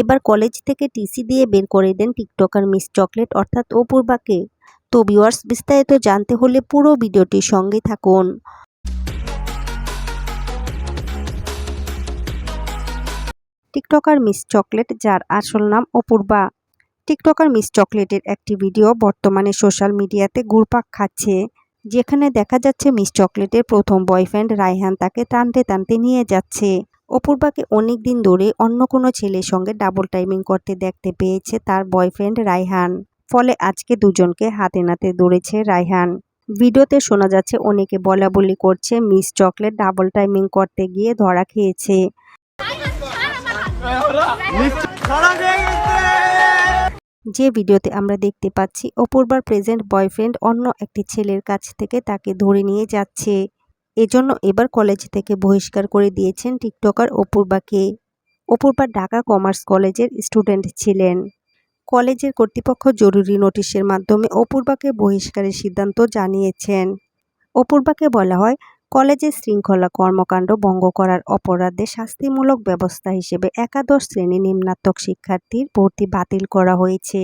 এবার কলেজ থেকে টিসি দিয়ে বের করে দেন টিকটকার মিস চকলেট, অর্থাৎ অপূর্বাকে। তো ভিউয়ার্স বিস্তারিত জানতে হলে পুরো ভিডিওটির সঙ্গে থাকুন। টিকটকার মিস চকলেট, যার আসল নাম অপূর্বা। টিকটকার মিস চকলেটের একটি ভিডিও বর্তমানে সোশ্যাল মিডিয়াতে ঘুরপাক খাচ্ছে। যেখানে দেখা যাচ্ছে মিস চকলেটের প্রথম বয়ফ্রেন্ড রায়হান তাকে টানতে টানতে নিয়ে যাচ্ছে। অপূর্বাকে অনেক দিন ধরে অন্য কোনো ছেলের সঙ্গে ডাবল টাইমিং করতে দেখতে পেয়েছে তার বয়ফ্রেন্ড রায়হান। ফলে আজকে দুজনকে হাতে নাতে দৌড়েছে রায়হান। ভিডিওতে শোনা যাচ্ছে, অনেকে বলা বলি করছে মিস চকলেট ডাবল টাইমিং করতে গিয়ে ধরা খেয়েছে। যে ভিডিওতে আমরা দেখতে পাচ্ছি, অপূর্বার প্রেজেন্ট বয়ফ্রেন্ড অন্য একটি ছেলের কাছ থেকে তাকে ধরে নিয়ে যাচ্ছে। এজন্য এবার কলেজ থেকে বহিষ্কার করে দিয়েছেন টিকটকার অপূর্বাকে। অপূর্বা ঢাকা কমার্স কলেজের স্টুডেন্ট ছিলেন। কলেজের কর্তৃপক্ষ জরুরি নোটিশের মাধ্যমে অপূর্বাকে বহিষ্কারের সিদ্ধান্ত জানিয়েছেন। অপূর্বাকে বলা হয় কলেজের শৃঙ্খলা কর্মকাণ্ড ভঙ্গ করার অপরাধে শাস্তিমূলক ব্যবস্থা হিসেবে একাদশ শ্রেণি নিম্নাত্মক শিক্ষার্থীর ভর্তি বাতিল করা হয়েছে।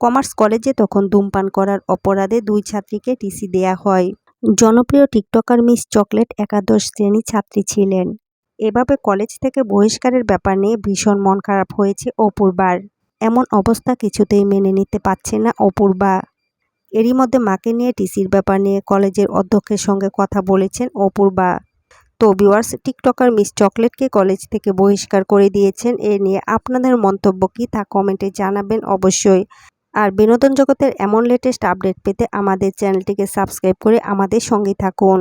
কমার্স কলেজে তখন ধূমপান করার অপরাধে দুই ছাত্রীকে টিসি দেয়া হয়। জনপ্রিয় টিকটকার মিস চকলেট একাদশ শ্রেণি ছাত্রী ছিলেন। এভাবে কলেজ থেকে বহিষ্কারের ব্যাপার নিয়ে ভীষণ মন খারাপ হয়েছে অপূর্বার। এমন অবস্থা কিছুতেই মেনে নিতে পারছে না অপূর্বা। এরই মধ্যে মাকে নিয়ে টিসির ব্যাপার নিয়ে কলেজের অধ্যক্ষের সঙ্গে কথা বলেছেন অপূর্বা। তো ভিওয়ার্স টিকটকার মিস চকলেটকে কলেজ থেকে বহিষ্কার করে দিয়েছেন। এ নিয়ে আপনাদের মন্তব্য কী তা কমেন্টে জানাবেন অবশ্যই। আর বিনোদন জগতের এমন লেটেস্ট আপডেট পেতে আমাদের চ্যানেলটিকে সাবস্ক্রাইব করে আমাদের সঙ্গে থাকুন।